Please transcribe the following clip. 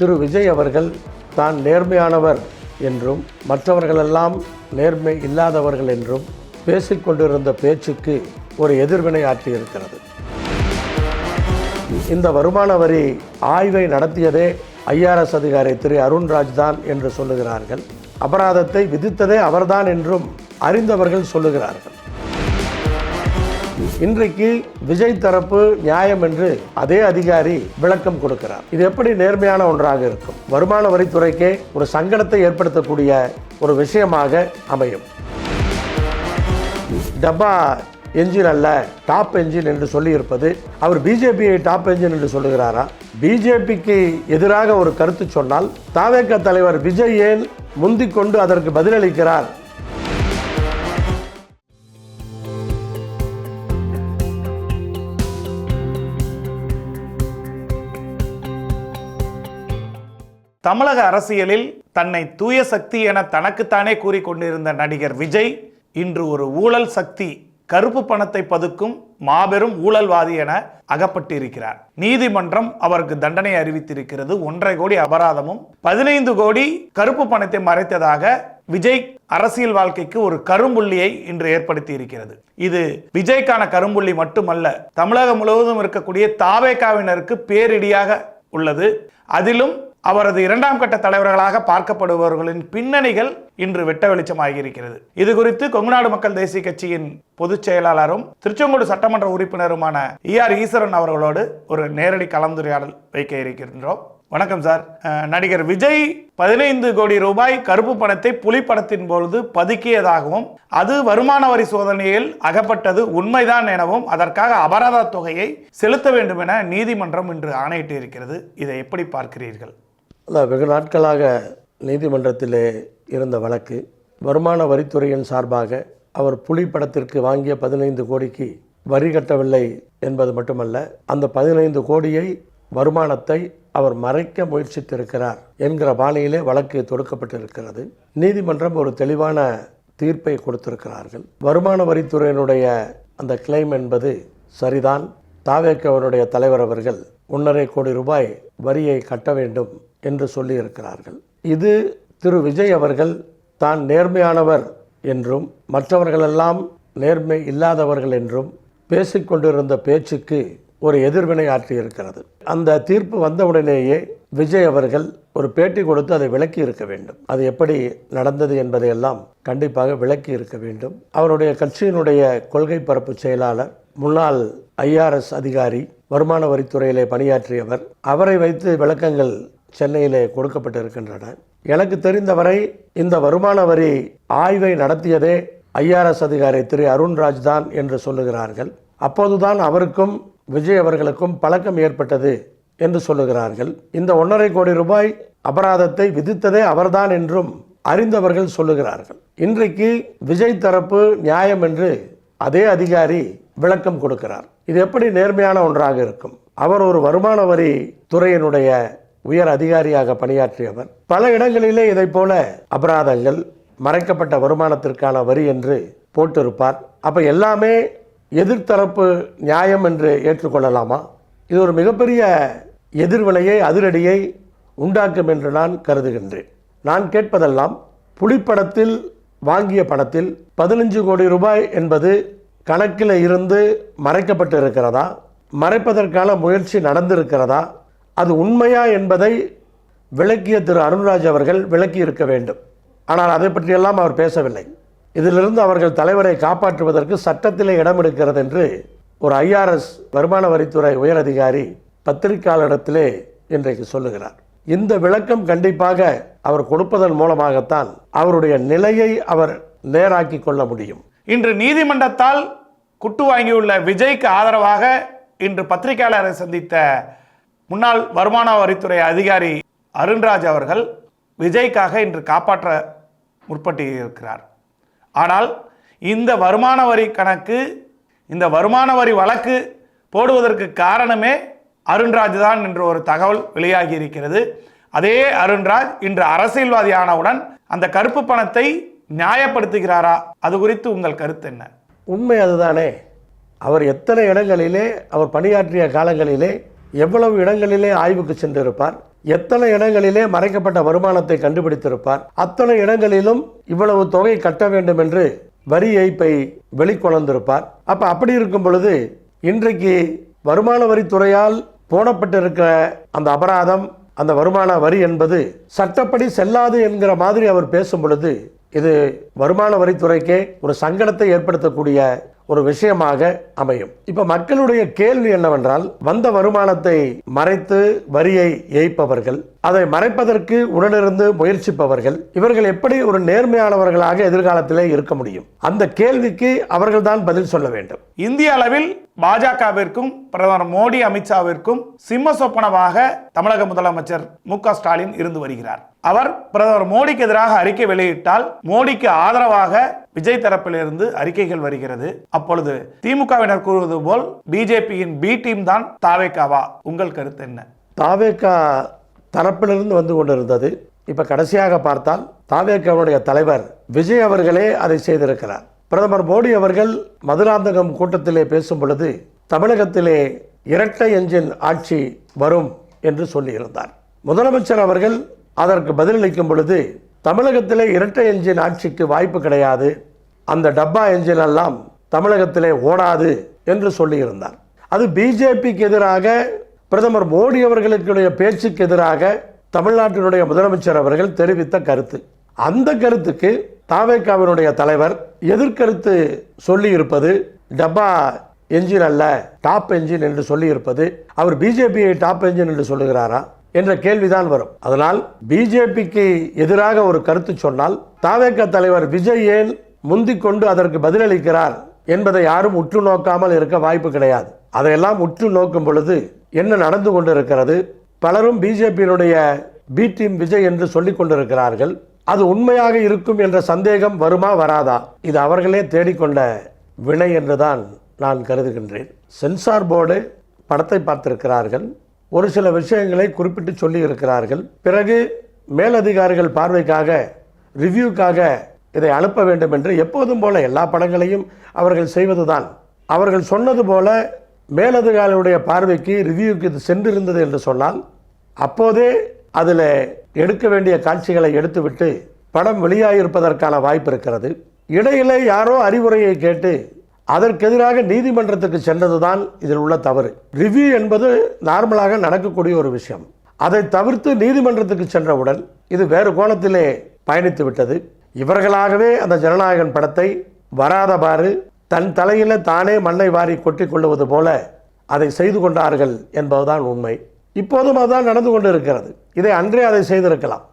திரு விஜய் அவர்கள் தான் நேர்மையானவர் என்றும் மற்றவர்களெல்லாம் நேர்மை இல்லாதவர்கள் என்றும் பேசிக்கொண்டிருந்த பேச்சுக்கு ஒரு எதிர்வினை ஆற்றியிருக்கிறது. இந்த வருமான வரி ஆய்வை நடத்தியதே ஐஆர்எஸ் அதிகாரி திரு அருண்ராஜ் தான் என்று சொல்லுகிறார்கள். அபராதத்தை விதித்ததே அவர்தான் என்றும் அறிந்தவர்கள் சொல்லுகிறார்கள். இன்றைக்கு விஜய் தரப்பு நியாயம் என்று அதே அதிகாரி விளக்கம் கொடுக்கிறார். இது எப்படி நேர்மையான ஒன்றாக இருக்கும்? வருமான வரித்துறைக்கே ஒரு சங்கடத்தை ஏற்படுத்தக்கூடிய ஒரு விஷயமாக அமையும். டப்பா என்ஜின் அல்ல டாப் என்ஜின் என்று சொல்லியிருப்பது அவர் பிஜேபியை டாப் என்ஜின் என்று சொல்லுகிறாரா? பிஜேபிக்கு எதிராக ஒரு கருத்து சொன்னால் தாவேக தலைவர் விஜய் ஏன் முந்திக் கொண்டு அதற்கு பதிலளிக்கிறார்? தமிழக அரசியலில் தன்னை தூய சக்தி என தனக்குத்தானே கூறிக்கொண்டிருந்த நடிகர் விஜய் இன்று ஒரு ஊழல் சக்தி கருப்பு பணத்தை பதுக்கும் மாபெரும் ஊழல்வாதி என அகப்பட்டிருக்கிறார். நீதிமன்றம் அவருக்கு தண்டனை அறிவித்திருக்கிறது. ஒன்றரை கோடி அபராதமும் பதினைந்து கோடி கருப்பு பணத்தை மறைத்ததாக விஜய் அரசியல் வாழ்க்கைக்கு ஒரு கரும்புள்ளியை இன்று ஏற்படுத்தி இருக்கிறது இது விஜய்க்கான கரும்புள்ளி மட்டுமல்ல தமிழகம் முழுவதும் இருக்கக்கூடிய தாவேகாவினருக்கு பேரிடியாக உள்ளது. அதிலும் அவரது இரண்டாம் கட்ட தலைவர்களாக பார்க்கப்படுபவர்களின் பின்னணிகள் இன்று வெட்ட வெளிச்சமாகியிருக்கிறது. இது குறித்து கொங்குநாடு மக்கள் தேசிய கட்சியின் பொதுச் செயலாளரும் திருச்செங்கோடு சட்டமன்ற உறுப்பினருமான இஆர் ஈஸ்வரன் அவர்களோடு ஒரு நேரடி கலந்துரையாடல் வைக்க இருக்கின்றோம். வணக்கம் சார். நடிகர் விஜய் பதினைந்து கோடி ரூபாய் கருப்பு பணத்தை புலி படத்தின் பொழுது பதுக்கியதாகவும் அது வருமான வரி சோதனையில் அகப்பட்டது உண்மைதான் எனவும் அதற்காக அபராத தொகையை செலுத்த வேண்டும் என நீதிமன்றம் இன்று ஆணையிட்டு இருக்கிறது இதை எப்படி பார்க்கிறீர்கள்? அந்த வெகு நாட்களாக நீதிமன்றத்திலே இருந்த வழக்கு. வருமான வரித்துறையின் சார்பாக அவர் புலி படத்திற்கு வாங்கிய பதினைந்து கோடிக்கு வரி கட்டவில்லை என்பது மட்டுமல்ல அந்த பதினைந்து கோடியை வருமானத்தை அவர் மறைக்க முயற்சித்திருக்கிறார் என்கிற பாணியிலே வழக்கு தொடுக்கப்பட்டிருக்கிறது. நீதிமன்றம் ஒரு தெளிவான தீர்ப்பை கொடுத்திருக்கிறார்கள். வருமான வரித்துறையினுடைய அந்த கிளைம் என்பது சரிதான். தாவேக்கவனுடைய தலைவர் அவர்கள் ஒன்றரை கோடி ரூபாய் வரியை கட்ட வேண்டும் என்று சொல்லியிருக்கிறார்கள். இது திரு விஜய் அவர்கள் தான் நேர்மையானவர் என்றும் மற்றவர்களெல்லாம் நேர்மை இல்லாதவர்கள் என்றும் பேசிக்கொண்டிருந்த பேச்சுக்கு ஒரு எதிர்வினை ஆற்றியிருக்கிறது. அந்த தீர்ப்பு வந்தவுடனேயே விஜய் அவர்கள் ஒரு பேட்டி கொடுத்து அதை விளக்கி இருக்க வேண்டும். அது எப்படி நடந்தது என்பதையெல்லாம் கண்டிப்பாக விளக்கி இருக்க வேண்டும். அவருடைய கட்சியினுடைய கொள்கை பரப்பு செயலாளர் முன்னாள் ஐஆர்எஸ் அதிகாரி வருமான வரித்துறையிலே பணியாற்றியவர் அவரை வைத்து விளக்கங்கள் சென்னையில் கொடுக்கப்பட்டிருக்கின்றன. எனக்கு தெரிந்தவரை இந்த வருமான வரி ஆய்வை நடத்தியதே ஐஆர்எஸ் அதிகாரி திரு அருண்ராஜ் தான் என்று சொல்லுகிறார்கள். அப்போதுதான் அவருக்கும் விஜய் அவர்களுக்கும் பழக்கம் ஏற்பட்டது என்று சொல்லுகிறார்கள். இந்த ஒன்றரை கோடி ரூபாய் அபராதத்தை விதித்ததே அவர்தான் என்றும் அறிந்தவர்கள் சொல்லுகிறார்கள். இன்றைக்கு விஜய் தரப்பு நியாயம் என்று அதே அதிகாரி விளக்கம் கொடுக்கிறார். இது எப்படி நேர்மையான ஒன்றாக இருக்கும்? அவர் ஒரு வருமான வரி துறையினுடைய உயர் அதிகாரியாக பணியாற்றியவர் பல இடங்களிலே இதைப் போல அபராதங்கள் மறைக்கப்பட்ட வருமானத்திற்கான வரி என்று போட்டிருப்பார். அப்ப எல்லாமே எதிர்த்தரப்பு நியாயம் என்று ஏற்றுக்கொள்ளலாமா? இது ஒரு மிகப்பெரிய எதிர்வினையை அதிரடியை உண்டாக்கும் என்று நான் கருதுகின்றேன். நான் கேட்பதெல்லாம் புலிப்படத்தில் வாங்கிய பணத்தில் பதினஞ்சு கோடி ரூபாய் என்பது கணக்கில் இருந்து மறைக்கப்பட்டு இருக்கிறதா மறைப்பதற்கான முயற்சி நடந்திருக்கிறதா? அது உண்மையா என்பதை விளக்கிய திரு அருண்ராஜ் அவர்கள் விளக்கி இருக்க வேண்டும். ஆனால் அதை பற்றியெல்லாம் அவர் பேசவில்லை. இதிலிருந்து அவர்கள் தலைவரை காப்பாற்றுவதற்கு சட்டத்திலே இடம் எடுக்கிறது என்று ஒரு ஐஆர்எஸ் வருமான வரித்துறை உயரதிகாரி பத்திரிகையாளரிடத்திலே இன்றைக்கு சொல்லுகிறார். இந்த விளக்கம் கண்டிப்பாக அவர் கொடுப்பதன் மூலமாகத்தான் அவருடைய நிலையை அவர் நேராக்கி கொள்ள முடியும். இன்று நீதிமன்றத்தால் குட்டு வாங்கியுள்ள விஜய்க்கு ஆதரவாக இன்று பத்திரிகையாளரை சந்தித்த முன்னாள் வருமான வரித்துறை அதிகாரி அருண்ராஜ் அவர்கள் விஜய்க்காக இன்று காப்பாற்ற முற்பட்டு இருக்கிறார். ஆனால் இந்த வருமான வரி கணக்கு இந்த வருமான வரி வழக்கு போடுவதற்கு காரணமே அருண்ராஜ் தான் என்று ஒரு தகவல் வெளியாகி இருக்கிறது. அதே அருண்ராஜ் இன்று அரசியல்வாதி ஆனவுடன் அந்த கருப்பு பணத்தை நியாயப்படுத்துகிறாரா? அது குறித்து உங்கள் கருத்து என்ன? உண்மை அதுதானே. அவர் எத்தனை இடங்களிலே அவர் பணியாற்றிய காலங்களிலே எவ்வளவு இடங்களிலே ஆய்வுக்கு சென்றிருப்பார்? எத்தனை இடங்களிலே மறைக்கப்பட்ட வருமானத்தை கண்டுபிடித்திருப்பார்? அத்தனை இடங்களிலும் இவ்வளவு தொகை கட்ட வேண்டும் என்று வரி ஏய்ப்பை வெளிக்கொணர்ந்திருப்பார். அப்ப அப்படி இருக்கும் பொழுது இன்றைக்கு வருமான வரித்துறையால் போடப்பட்டிருக்கிற அந்த அபராதம் அந்த வருமான வரி என்பது சட்டப்படி செல்லாது என்கிற மாதிரி அவர் பேசும் பொழுது இது வருமான வரித்துறைக்கே ஒரு சங்கடத்தை ஏற்படுத்தக்கூடிய ஒரு விஷயமாக அமையும். இப்ப மக்களுடைய கேள்வி என்னவென்றால் வந்த வருமானத்தை மறைத்து வரியை ஏய்ப்பவர்கள் அதை மறைப்பதற்கு உடனிருந்து முயற்சிப்பவர்கள் இவர்கள் எப்படி ஒரு நேர்மையானவர்களாக எதிர்காலத்திலே இருக்க முடியும்? அந்த கேள்விக்கு அவர்கள் தான் பதில் சொல்ல வேண்டும். இந்திய அளவில் பாஜகவிற்கும் பிரதமர் மோடி அமித்ஷாவிற்கும் சிம்ம சொப்பனமாக தமிழக முதலமைச்சர் மு ஸ்டாலின் இருந்து வருகிறார். அவர் பிரதமர் மோடிக்கு எதிராக அறிக்கை வெளியிட்டால் மோடிக்கு ஆதரவாக விஜய் தரப்பிலிருந்து அறிக்கைகள் வருகிறது. அப்பொழுது திமுகவினர் கூறுவது போல் பிஜேபியின் பி டீம் தான் தாவேக்காவா? உங்கள் கருத்து என்ன? தாவேக்கா தரப்பிலிருந்து வந்து கொண்டிருந்தது. இப்ப கடைசியாக பார்த்தால் தாவேக்காவுடைய தலைவர் விஜய் அவர்களே அதை செய்திருக்கிறார். பிரதமர் மோடி அவர்கள் மதுராந்தகம் கூட்டத்திலே பேசும் பொழுது தமிழகத்திலே இரட்டை என்ஜின் ஆட்சி வரும் என்று சொல்லியிருந்தார். முதலமைச்சர் அவர்கள் அதற்கு பதிலளிக்கும் பொழுது தமிழகத்திலே இரட்டை என்ஜின் ஆட்சிக்கு வாய்ப்பு கிடையாது. அந்த டப்பா என்ஜின் எல்லாம் தமிழகத்திலே ஓடாது என்று சொல்லியிருந்தார். அது பிஜேபிக்கு எதிராக பிரதமர் மோடி அவர்களுடைய பேச்சுக்கு எதிராக தமிழ்நாட்டினுடைய முதலமைச்சர் அவர்கள் தெரிவித்த கருத்து. அந்த கருத்துக்கு தாவேக்காவினுடைய தலைவர் எதிர்கருத்து சொல்லியிருப்பது டப்பா என்ஜின் அல்ல டாப் என்ஜின் என்று சொல்லியிருப்பது. அவர் பிஜேபியை டாப் என்ஜின் என்று சொல்லுகிறாரா? என்ற கேள்விதான் வரும். அதனால் பிஜேபிக்கு எதிராக ஒரு கருத்து சொன்னால் தாவேக்க தலைவர் விஜய் ஏன் முந்திக் கொண்டு அதற்கு பதிலளிக்கிறார் என்பதை யாரும் உற்று நோக்காமல் இருக்க வாய்ப்பு கிடையாது. அதையெல்லாம் உற்று நோக்கும் பொழுது என்ன நடந்து கொண்டிருக்கிறது? பலரும் பிஜேபியினுடைய பி டீம் விஜய் என்று சொல்லிக் கொண்டிருக்கிறார்கள். அது உண்மையாக இருக்கும் என்ற சந்தேகம் வருமா வராதா? இது அவர்களே தேடிக்கொண்ட வினை என்றுதான் நான் கருதுகின்றேன். சென்சார் போர்டு படத்தை பார்த்திருக்கிறார்கள். ஒரு சில விஷயங்களை குறிப்பிட்டு சொல்லியிருக்கிறார்கள். பிறகு மேலதிகாரிகள் பார்வைக்காக ரிவ்யூக்காக இதை அனுப்ப வேண்டும் என்று எப்போதும் போல எல்லா படங்களையும் அவர்கள் செய்வதுதான். அவர்கள் சொன்னது போல மேலதிகாரிகளுடைய பார்வைக்கு ரிவ்யூக்கு இது சென்றிருந்தது என்று சொன்னால் அப்போதே அதில் எடுக்க வேண்டிய காட்சிகளை எடுத்துவிட்டு படம் வெளியாகியிருப்பதற்கான வாய்ப்பு இருக்கிறது. இடையிலே யாரோ அறிவுரையை கேட்டு அதற்கெதிராக நீதிமன்றத்துக்கு சென்றதுதான் இதில் உள்ள தவறு. ரிவ்யூ என்பது நார்மலாக நடக்கக்கூடிய ஒரு விஷயம். அதை தவிர்த்து நீதிமன்றத்துக்கு சென்றவுடன் இது வேறு கோணத்திலே பயணித்து விட்டது. இவர்களாகவே அந்த ஜனநாயகன் படத்தை வராதவாறு தன் தலையில தானே மண்ணை வாரி கொட்டி கொள்ளுவது போல அதை செய்து கொண்டார்கள் என்பதுதான் உண்மை. இப்போதும் அதுதான் நடந்து கொண்டு இருக்கிறது இதை அன்றே அதை செய்திருக்கலாம்.